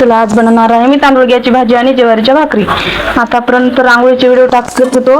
तुला आज बनवणार आहे मी तांदूळग्याची भाजी आणि ज्वारीच्या भाकरी. आतापर्यंत रांगोळीचे व्हिडिओ टाकत होतो.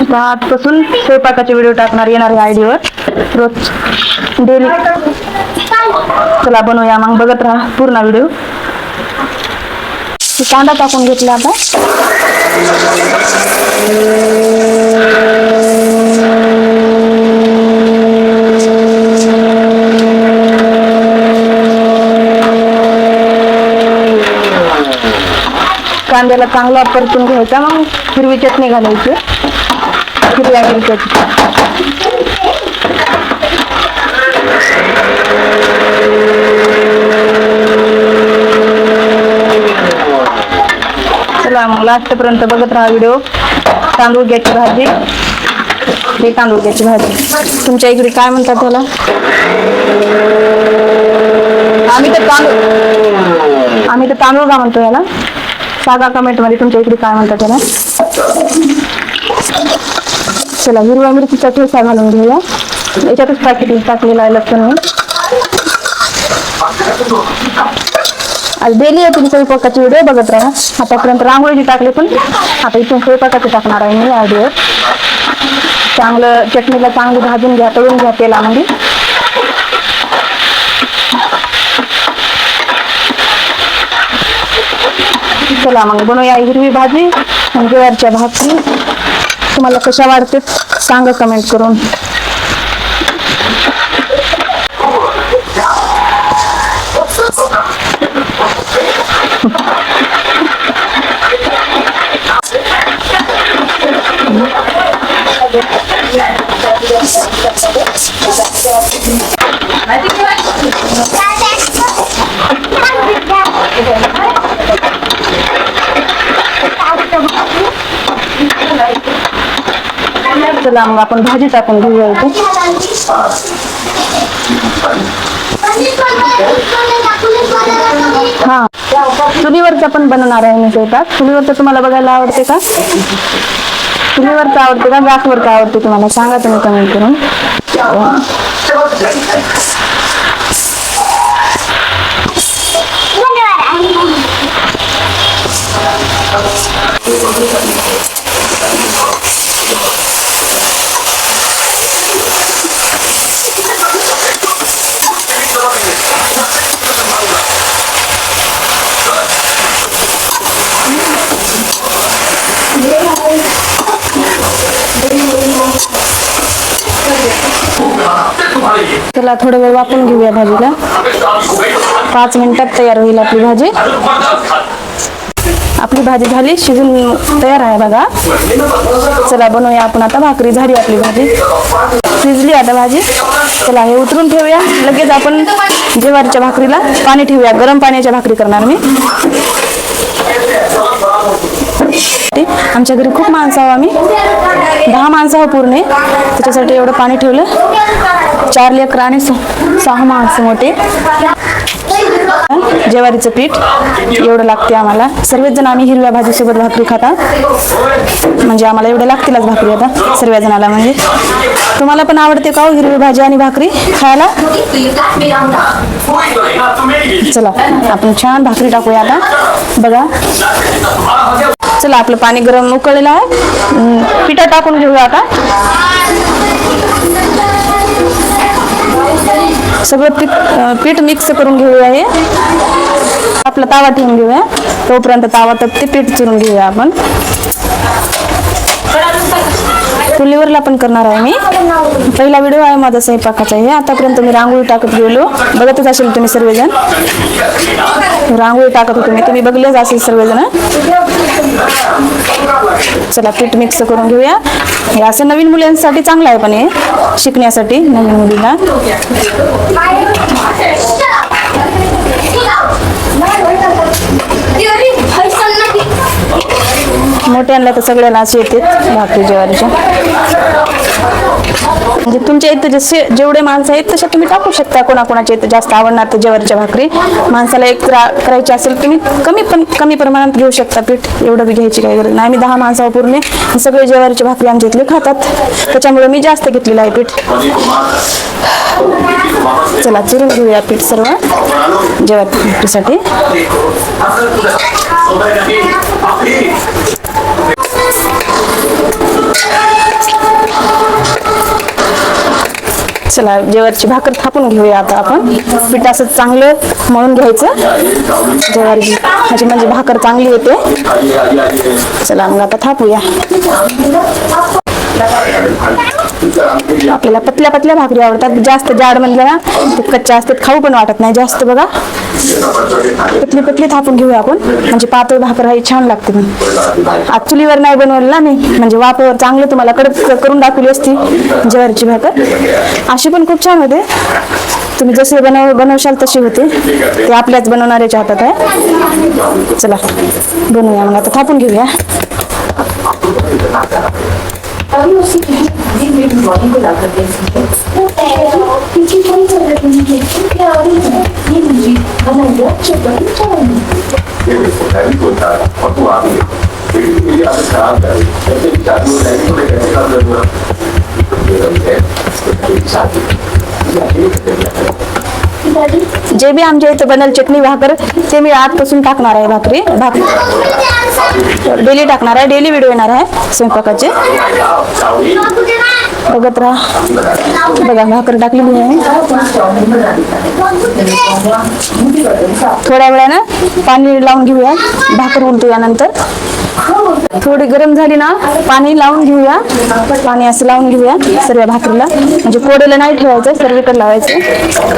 आता आजपासून स्वयंपाकाचे व्हिडिओ टाकणार येणार आहे आयडीवर. रोज डेली चला बनवूया मग बघत राहा पूर्ण व्हिडिओ. कांदा टाकून घेतला आता. कांद्याला चांगला परतून घ्यायचा मग हिरवी चटणी घालायची. हिरव्या मिरच्याची. चला मग लास्टपर्यंत बघत राहा व्हिडिओ. तांदूळ घ्यायची भाजी. हे तांदूळ घ्यायची भाजी. तुमच्या इकडे काय म्हणतात त्याला? आम्ही तर तांदूळ आम्ही तर तांदूळ का म्हणतो याला? सांगा कमेंटमध्ये तुमच्या इकडे काय म्हणतात त्याला. चला हिरव्या मिरचीचा ठेसा घालून घेऊया. याच्यातच पॅकेट टाकलेला आहे लक्षण मी. आज डेली तुम्ही स्वयंपाकाचे व्हिडिओ बघत राहा. आतापर्यंत रांगोळीची टाकली पण आता इथून स्वयंपाकाचे टाकणार आहे मी आयडिओ चांगलं चटणीला चांगली भाजून घ्या तळून घ्या तेलामध्ये. चला मग बनवूया हिरवी भाजी ज्वारच्या भाकरी. तुम्हाला कशा वाढते सांगा कमेंट करून. झाला मग आपण भाजी टाकून घेऊया इथे. हा. चुलीवरचा पण बनवणार आहे मी स्वयंपाक. चुलीवरचं तुम्हाला बघायला आवडते का? चुलीवरचं आवडते का? गॅसवरचं आवडते तुम्हाला? सांगा तुम्ही कमेंट करून. चला थोडं वेळ वापरून घेऊया भाजीला. पाच मिनिटात तयार होईल आपली भाजी. आपली भाजी झाली शिजून तयार आहे बघा. चला बनवूया आपण आता भाकरी झाली आपली भाजी. शिजली आता भाजी. चला हे उतरून ठेवूया. लगेच आपण जेवारीच्या भाकरीला पाणी ठेवूया. गरम पाण्याच्या भाकरी करणार मी. आमच्या घरी खूप माणसं आहो आम्ही. दहा माणसं आहो पूर्ण. त्याच्यासाठी एवढं पाणी ठेवलं. चार लेकरं आणि स- सहा माणसं मोठे. ज्वारीचं पीठ. एवढं लागते आम्हाला. सर्वच जण आम्ही हिरव्या भाजीसोबत भाकरी खाता. म्हणजे आम्हाला एवढं लागतीलच भाकरी आता सर्व जणाला म्हणजे. तुम्हाला पण आवडते का हो हिरवी भाजी आणि भाकरी खायला? चला आपण छान भाकरी टाकूया आता. बघा. चला आपलं पाणी गरम उकळलेलं आहे. पिठा टाकून घेऊया आता. सगळं पीठ पीठ मिक्स करून घेऊया हे. आपला तावा ठेवून घेऊया. तोपर्यंत तावा तर ते पीठ चुरून घेऊया आपण. चुलीवरला पण करणार आहे मी. पहिला व्हिडिओ आहे माझा स्वयंपाकाचा हे. आतापर्यंत मी रांगोळी टाकत गेलो. बघतच असेल तुम्ही सर्वजण. रांगोळी टाकत होतो मी. तुम्ही बघलेच असेल सर्वजण. चला पीठ मिक्स करून घेऊया. हे असं नवीन मुलांसाठी चांगलं आहे पण हे. शिकण्यासाठी नवीन मुलीला मोठ्यांना तर सगळ्यांना असे येते भाकरी ज्वारीच्या म्हणजे तुमच्या इथं जसे जेवढे माणसं आहेत तसे तुम्ही टाकू शकता. कोणाकोणाच्या इथं जास्त आवडणार तर ज्वारीच्या भाकरी. माणसाला एक रा- करायची असेल तुम्ही कमी पण कमी प्रमाणात घेऊ शकता पीठ. एवढं बी घ्यायची काही गरज नाही. आम्ही दहा माणसावर पूर्ण सगळे ज्वारीची भाकरी आमच्या इथले खातात. त्याच्यामुळे मी जास्त घेतलेलं आहे पीठ. चला चिरून घेऊया पीठ सर्व. ज्वारी भाकरीसाठी. चला जेवारीची भाकर थापून घेऊया आता आपण. पीठ असं चांगलं मळून घ्यायचं. जेवारीची ह्याची म्हणजे भाकर चांगली येते. चला मग आता थापूया. आपल्याला पतल्या पतल्या भाकरी आवडतात. जास्त जाड म्हणलं ना ते कच्च्या असतात खाऊ पण वाटत नाही. जास्त बघा. पतली पतली थापून घेऊया आपण? म्हणजे पातळ भाकर ही छान लागते मी आज चुलीवर नाही बनवलं ना मी. म्हणजे वाफावर चांगलं तुम्हाला कडक करून दाखवली असती ज्वारीची भाकर. अशी पण खूप छान होते. तुम्ही जसे बनव बनवशाल तशी होते. ते आपल्याच बनवणाऱ्याच्या हातात आहे. चला बनवूया मग. आता थापून घेऊया. अभी उसकी जी मेरी बॉडी को लाकर दे सकते पीछे कोई जरूरत नहीं है क्या आ रही है ये मुझे बनाइए चटनी चाहिए पिताजी जे बी आमच्या इथं बनल चटणी भाकर ते मी आजपासून टाकणार आहे भाकरी भाकरी। डेली टाकणार आहे डेली व्हिडिओ येणार आहे स्वयंपाकाचे बघत राहा. बघा भाकर टाकलेली आहे. थोड्या वेळानं पाणी लावून घेऊया. भाकर उलटू यानंतर थोडी गरम झाली ना पाणी लावून घेऊया. पाणी असं लावून घेऊया सर्व भाकरीला. म्हणजे कोडेला नाही ठेवायचं सर्वीकडे लावायचं.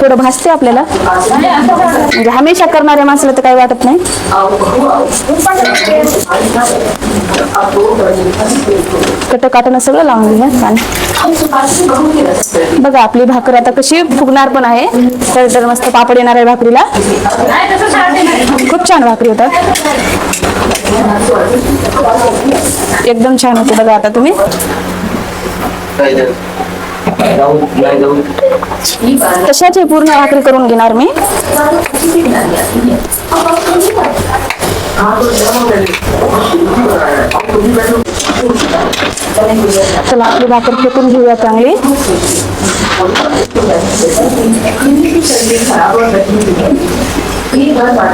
थोडं भासते आपल्याला. म्हणजे हमेशा करणाऱ्या माणसाला तर काही वाटत नाही. कट काटणं सगळं लावून घेऊया पाणी. बघा आपली भाकर आता कशी फुगणार पण आहे. तर तर मस्त पापड येणार आहे भाकरीला. खूप छान भाकरी होतात. एकदम छान होते बघा आता तुम्ही. तशाच हे पूर्ण भाकरी करून घेणार मी? चला आपली भाकर फेकून घेऊया चांगली.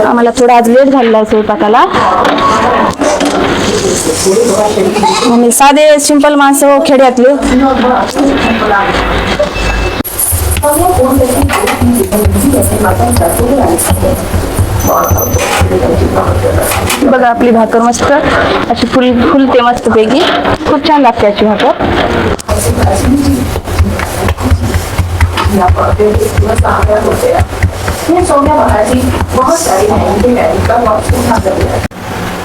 आम्हाला थोडा आज लेट झालेला आहे स्वयंपाकाला. आम्ही साधे सिंपल माणसं हो, खेड्यातले. बघा आपली भाकर मस्त अशी फुल फुलते मस्त पैकी खूप छान लागते अशी भाकर.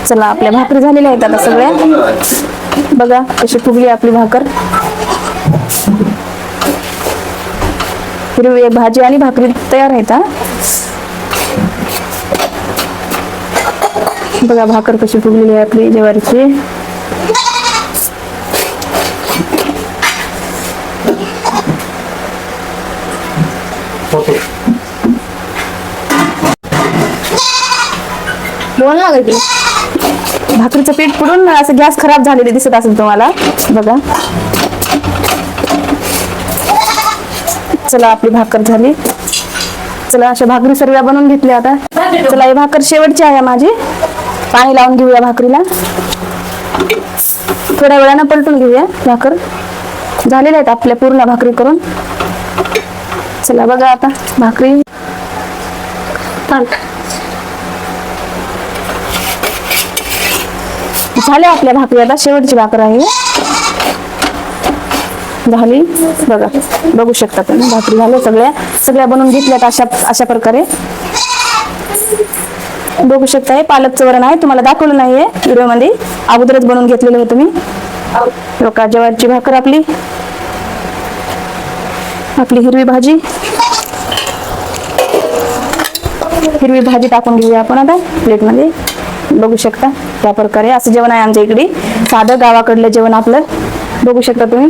चला आपल्या भाकरी झालेल्या आहेत आता सगळ्या. बघा कशी फुगली आपली भाकर. हिरवी भाजी आणि भाकरी तयार आहेत हा. बघा भाकर कशी फुगलेली आहे आपली ज्वारीची. दोन लागायची भाकरीचं पीठ पुढून असं गॅस खराब झालेले दिसत असेल तुम्हाला. बघा. चला आपली भाकर झाली. चला अशा भाकरी सर्व बनवून घेतल्या आता. चला ही भाकर शेवटची आहे माझी. पाणी लावून घेऊया भाकरीला. थोड्या वेळानं पलटून घेऊया भाकर. झालेल्या आहेत आपल्या पूर्ण भाकरी करून. चला बघा आता भाकरी. झाल्या आपल्या भाकरी. आता शेवटची भाकर आहे. झाली. बघा. बघू शकता तुम्ही. भाकरी झाल्या सगळ्या. सगळ्या बनवून घेतल्यात अशा अशा प्रकारे. बघू शकता हे पालकचं वरण आहे. तुम्हाला दाखवलं नाहीये व्हिडिओमध्ये अगोदरच बनवून घेतलेलं होतं मी लोका ज्वारीची भाकर आपली. आपली हिरवी भाजी. हिरवी भाजी टाकून घेऊया आपण आता प्लेटमध्ये. बघू शकता. त्या प्रकारे असं जेवण आहे आमच्या इकडे. साधं गावाकडलं जेवण आपलं. बघू शकता तुम्ही.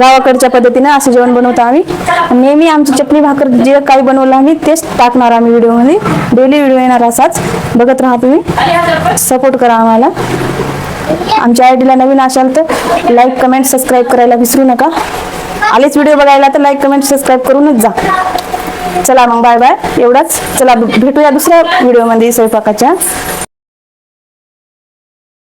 गावाकडच्या पद्धतीनं असं जेवण बनवतो आम्ही. नेहमी आमची चटणी भाकर जे काही बनवलं आम्ही तेच टाकणार आम्ही व्हिडिओमध्ये. डेली व्हिडिओ येणार असाच. बघत राहा तुम्ही. सपोर्ट करा आम्हाला. आमच्या आयडीला नवीन असाल तर लाईक कमेंट सबस्क्राईब करायला विसरू नका. आलेच व्हिडिओ बघायला तर लाईक कमेंट सबस्क्राईब करूनच जा. चला मग बाय बाय एवढाच. चला भेटूया दुसऱ्या व्हिडिओमध्ये स्वयंपाकाच्या.